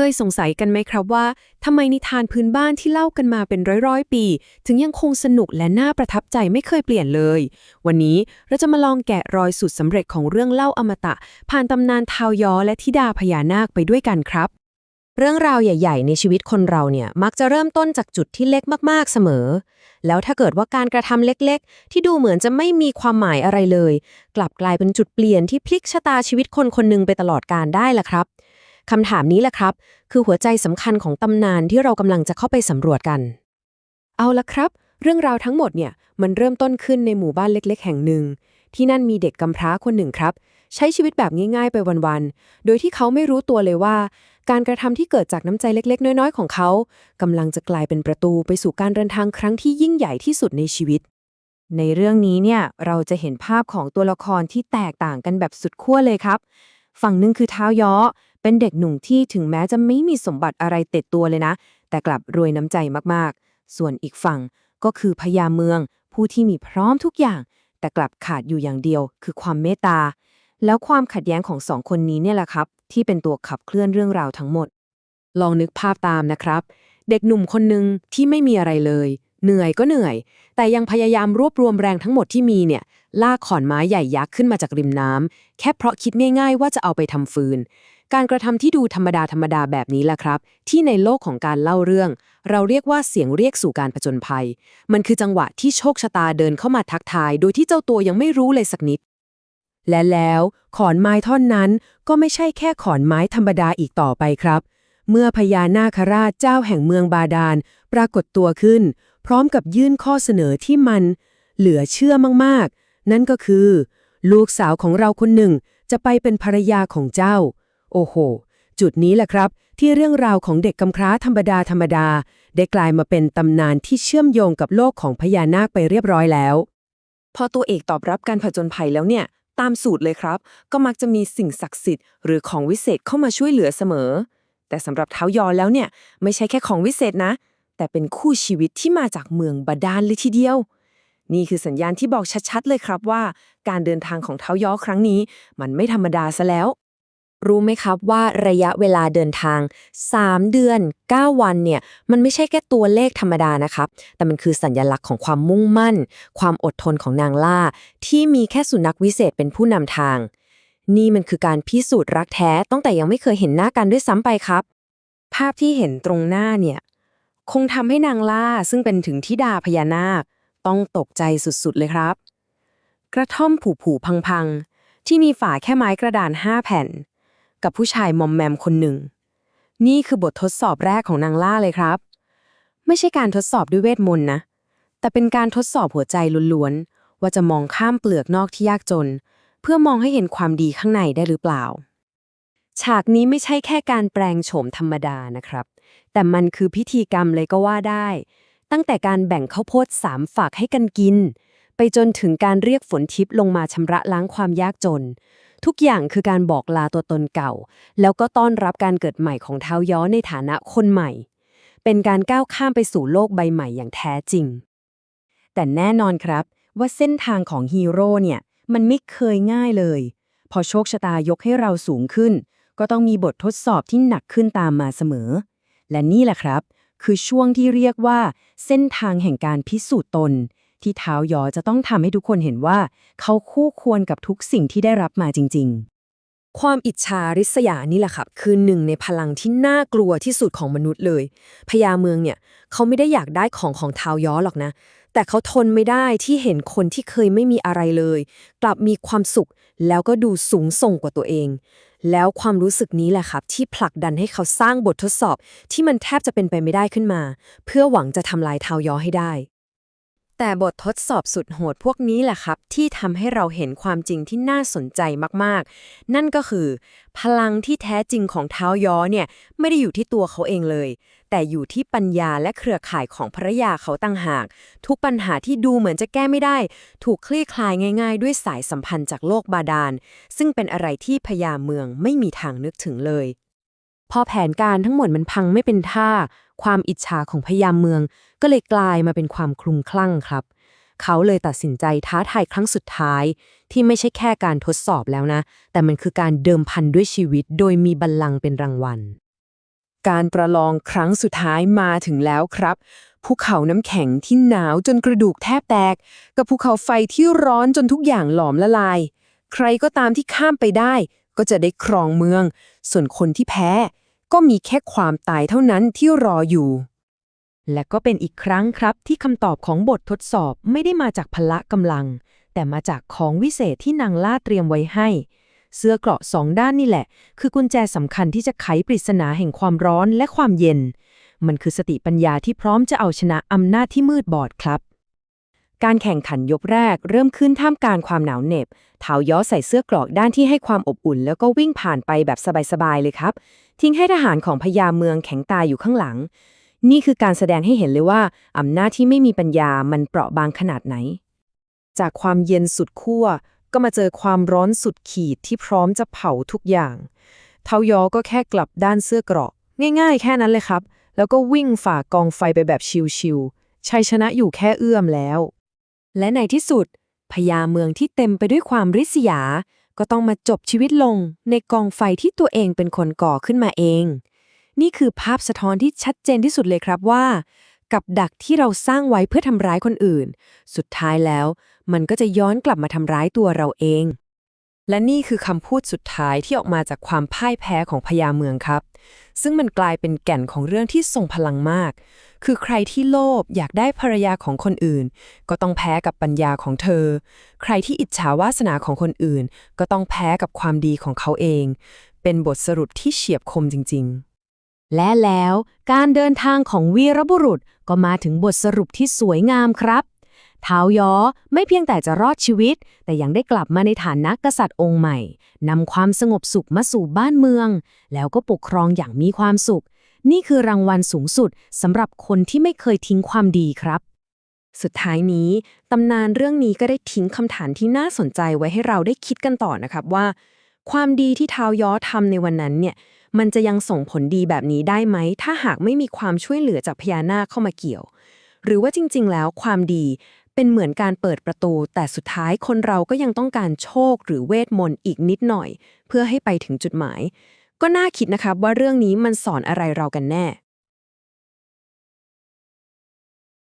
เคยสงสัยกันไหมครับว่าทำไมนิทานพื้นบ้านที่เล่ากันมาเป็นร้อยๆปี ถึงยังคงสนุกและน่าประทับใจไม่เคยเปลี่ยนเลย วันนี้เราจะมาลองแกะรอยสุดสำเร็จของเรื่องเล่าอมตะ ผ่านตำนานทาวยอและธิดาพญานาคไปด้วยกันครับ เรื่องราวใหญ่ ๆ ในชีวิตคนเราเนี่ยมักจะเริ่มต้นจากจุดที่เล็กมากๆเสมอ แล้วถ้าเกิดว่าการกระทำเล็กๆ ที่ดูเหมือนจะไม่มีความหมายอะไรเลย กลับกลายเป็นจุดเปลี่ยนที่พลิกชะตาชีวิตคนคนหนึ่งไปตลอดกาลได้ล่ะครับ คำถามนี้แหละครับ คือหัวใจสำคัญของตำนานที่เรากำลังจะเข้าไปสำรวจกัน เอาละครับ เรื่องราวทั้งหมดเนี่ยมันเริ่มต้นขึ้นในหมู่บ้านเล็ก ๆ แห่งหนึ่ง ที่นั่นมีเด็กกำพร้าคนหนึ่งครับ ใช้ชีวิตแบบง่ายๆไปวันๆโดยที่เขาไม่รู้ตัวเลยว่า การกระทำที่เกิดจากน้ำใจเล็ก ๆ น้อยๆ ของเขากำลังจะกลายเป็นประตูไปสู่การเดินทางครั้งที่ยิ่งใหญ่ที่สุดในชีวิตในเรื่องนี้เนี่ยเราจะเห็นภาพของตัวละครที่แตกต่างกันแบบสุดขั้วเลยครับ ฝั่งหนึ่งคือเท้าย้อ เป็นเด็กหนุ่มที่ถึงแม้จะไม่มีสมบัติอะไรเต็ดตัวเลยนะ แต่กลับรวยน้ำใจมากๆ ส่วนอีกฝั่งก็คือพญาเมือง ผู้ที่มีพร้อมทุกอย่าง แต่กลับขาดอยู่อย่างเดียว คือความเมตตา แล้วความขัดแย้งของสองคนนี้เนี่ยแหละครับ ที่เป็นตัวขับเคลื่อนเรื่องราวทั้งหมด ลองนึกภาพตามนะครับ เด็กหนุ่มคนหนึ่งที่ไม่มีอะไรเลย เหนื่อยก็เหนื่อย แต่ยังพยายามรวบรวมแรงทั้งหมดที่มีเนี่ย ลากขอนไม้ใหญ่ยักษ์ขึ้นมาจากริมน้ำแค่เพราะคิดง่ายๆว่าจะเอาไปทำฟืน การกระทำที่ดูธรรมดาธรรมดาแบบนี้แหละครับ ที่ในโลกของการเล่าเรื่อง เราเรียกว่าเสียงเรียกสู่การผจญภัย มันคือจังหวะที่โชคชะตาเดินเข้ามาทักทาย โดยที่เจ้าตัวยังไม่รู้เลยสักนิด และแล้วขอนไม้ท่อนนั้นก็ไม่ใช่แค่ขอนไม้ธรรมดาอีกต่อไปครับ เมื่อพญานาคราชเจ้าแห่งเมืองบาดาลปรากฏตัวขึ้น พร้อมกับยื่นข้อเสนอที่มัน เหลือเชื่อมากๆ นั่นก็คือ ลูกสาวของเราคนหนึ่งจะไปเป็นภรรยาของเจ้า โอ้โห จุดนี้แหละครับ ที่เรื่องราวของเด็กกำพร้าธรรมดาธรรมดา ได้กลายมาเป็นตำนานที่เชื่อมโยงกับโลกของพญานาคไปเรียบร้อยแล้ว พอตัวเอกตอบรับการผจญภัยแล้วเนี่ย ตามสูตรเลยครับ ก็มักจะมีสิ่งศักดิ์สิทธิ์หรือของวิเศษเข้ามาช่วยเหลือเสมอ แต่สำหรับเท้ายอแล้วเนี่ย ไม่ใช่แค่ของวิเศษนะ แต่เป็นคู่ชีวิตที่มาจากเมืองบาดาลเลยทีเดียว นี่คือสัญญาณที่บอกชัดๆเลยครับว่า การเดินทางของเท้าย้อครั้งนี้ มันไม่ธรรมดาซะแล้ว รู้ไหมครับว่าระยะเวลาเดินทาง 3 เดือน 9 วันเนี่ย มันไม่ใช่แค่ตัวเลขธรรมดานะครับ แต่มันคือสัญญลักษณ์ของความมุ่งมั่น ความอดทนของนางล่า ที่มีแค่สุนัขวิเศษเป็นผู้นำทาง นี่มันคือการพิสูจน์รักแท้ตั้งแต่ยังไม่เคยเห็นหน้ากันด้วยซ้ำไปครับ ภาพที่เห็นตรงหน้าเนี่ยคงทำให้นางล่าซึ่งเป็นถึงธิดาพญานาค ต้องตกใจสุดๆเลยครับ กระท่อมผุผุพังๆ ที่มีฝาแค่ไม้กระดานห้าแผ่น กับผู้ชายมอมแมมคนหนึ่ง นี่คือบททดสอบแรกของนางล่าเลยครับ ไม่ใช่การทดสอบด้วยเวทมนต์นะ แต่เป็นการทดสอบหัวใจล้วนๆ ว่าจะมองข้ามเปลือกนอกที่ยากจน เพื่อมองให้เห็นความดีข้างในได้หรือเปล่า ฉากนี้ไม่ใช่แค่การแปลงโฉมธรรมดานะครับ แต่มันคือพิธีกรรมเลยก็ว่าได้ ตั้งแต่การแบ่งข้าวโพดสามฝักให้กันกิน ไปจนถึงการเรียกฝนทิพย์ลงมาชำระล้างความยากจน ทุกอย่างคือการบอกลาตัวตนเก่า แล้วก็ต้อนรับการเกิดใหม่ของเท้าย้อในฐานะคนใหม่ เป็นการก้าวข้ามไปสู่โลกใบใหม่อย่างแท้จริง แต่แน่นอนครับว่าเส้นทางของฮีโร่เนี่ยมันไม่เคยง่ายเลย พอโชคชะตายกให้เราสูงขึ้น ก็ต้องมีบททดสอบที่หนักขึ้นตามมาเสมอ และนี่แหละครับ คือช่วงที่เรียกว่า เส้นทางแห่งการพิสูจน์ตน ที่เท้ายอจะต้องทำให้ทุกคนเห็นว่า เขาคู่ควรกับทุกสิ่งที่ได้รับมาจริง ๆ ความอิจฉาริษยานี่แหละครับคือหนึ่งในพลังที่น่ากลัวที่สุดของมนุษย์เลยพญาเมืองเนี่ย เขาไม่ได้อยากได้ของของเท้ายอหรอกนะ แต่เขาทนไม่ได้ที่เห็นคนที่เคยไม่มีอะไรเลย กลับมีความสุขแล้วก็ดูสูงส่งกว่าตัวเอง แล้วความรู้สึกนี้แหละครับ ที่ผลักดันให้เขาสร้างบททดสอบ ที่มันแทบจะเป็นไปไม่ได้ขึ้นมา เพื่อหวังจะทำลายเทายอให้ได้ แต่บททดสอบสุดโหดพวกนี้แหละครับ ที่ทำให้เราเห็นความจริงที่น่าสนใจมากๆ นั่นก็คือ พลังที่แท้จริงของเท้าย้อเนี่ยไม่ได้อยู่ที่ตัวเขาเองเลย แต่อยู่ที่ปัญญาและเครือข่ายของภรรยาเขาตั้งหาก ทุกปัญหาที่ดูเหมือนจะแก้ไม่ได้ ถูกคลี่คลายง่าย ๆ ด้วยสายสัมพันธ์จากโลกบาดาล ซึ่งเป็นอะไรที่พญาเมืองไม่มีทางนึกถึงเลย พอแผนการทั้งหมดมันพังไม่เป็นท่า ความอิจฉาของพญาเมือง ก็เลยกลายมาเป็นความคลุมคลั่งครับ เขาเลยตัดสินใจท้าทายครั้งสุดท้าย ที่ไม่ใช่แค่การทดสอบแล้วนะ แต่มันคือการเดิมพันด้วยชีวิต โดยมีบัลลังก์เป็นรางวัล การประลองครั้งสุดท้ายมาถึงแล้วครับภูเขาน้ำแข็งที่หนาวจนกระดูกแทบแตก กับภูเขาไฟที่ร้อนจนทุกอย่างหลอมละลาย ใครก็ตามที่ข้ามไปได้ ก็จะได้ครองเมือง ส่วนคนที่แพ้ ก็มีแค่ความตายเท่านั้นที่รออยู่ และก็เป็นอีกครั้งครับที่คำตอบของบททดสอบไม่ได้มาจากพละกำลัง แต่มาจากของวิเศษที่นางล่าเตรียมไว้ให้ เสื้อเกราะสองด้านนี่แหละ คือกุญแจสำคัญที่จะไขปริศนาแห่งความร้อนและความเย็น มันคือสติปัญญาที่พร้อมจะเอาชนะอำนาจที่มืดบอดครับ การแข่งขันยกแรกเริ่มขึ้นท่ามกลางความหนาวเหน็บเท้าย้อใส่เสื้อเกราะด้านที่ให้ความอบอุ่น แล้วก็วิ่งผ่านไปแบบสบายๆเลยครับ ทิ้งให้ทหารของพญาเมืองแข็งตายอยู่ข้างหลัง นี่คือการแสดงให้เห็นเลยว่า อำนาจที่ไม่มีปัญญามันเปราะบางขนาดไหน จากความเย็นสุดขั้วก็มาเจอความร้อนสุดขีดที่พร้อมจะเผาทุกอย่าง เท้ายอก็แค่กลับด้านเสื้อเกราะง่าย ๆ แค่นั้นเลยครับ แล้วก็วิ่งฝ่ากองไฟไปแบบชิวๆชัยชนะอยู่แค่เอื้อมแล้ว และในที่สุดพญาเมืองที่เต็มไปด้วยความริษยา ก็ต้องมาจบชีวิตลงในกองไฟที่ตัวเองเป็นคนก่อขึ้นมาเอง นี่คือภาพสะท้อนที่ชัดเจนที่สุดเลยครับว่า กับดักที่เราสร้างไว้เพื่อทำร้ายคนอื่น สุดท้ายแล้ว มันก็จะย้อนกลับมาทำร้ายตัวเราเอง และนี่คือคำพูดสุดท้ายที่ออกมาจากความพ่ายแพ้ของพญาเมืองครับ ซึ่งมันกลายเป็นแก่นของเรื่องที่ทรงพลังมาก คือใครที่โลภอยากได้ภรรยาของคนอื่น ก็ต้องแพ้กับปัญญาของเธอ ใครที่อิจฉาวาสนาของคนอื่น ก็ต้องแพ้กับความดีของเขาเอง เป็นบทสรุปที่เฉียบคมจริง ๆ และแล้วการเดินทางของวีรบุรุษก็มาถึงบทสรุปที่สวยงามครับ ท้าย้อไม่เพียงแต่จะรอดชีวิต แต่ยังได้กลับมาในฐานะกษัตริย์องค์ใหม่นำความสงบสุขมาสู่บ้านเมือง แล้วก็ปกครองอย่างมีความสุข นี่คือรางวัลสูงสุดสำหรับคนที่ไม่เคยทิ้งความดีครับสุดท้ายนี้ ตำนานเรื่องนี้ก็ได้ทิ้งคำถามที่น่าสนใจไว้ให้เราได้คิดกันต่อนะครับว่า ความดีที่เท้าย้อทำในวันนั้นเนี่ย มันจะยังส่งผลดีแบบนี้ได้ไหม ถ้าหากไม่มีความช่วยเหลือจากพญานาคเข้ามาเกี่ยว หรือว่าจริง ๆ แล้วความดี เป็นเหมือนการเปิดประตู แต่สุดท้ายคนเราก็ยังต้องการโชคหรือเวทมนต์อีกนิดหน่อย เพื่อให้ไปถึงจุดหมาย ก็น่าคิดนะครับว่าเรื่องนี้มันสอนอะไรเรากันแน่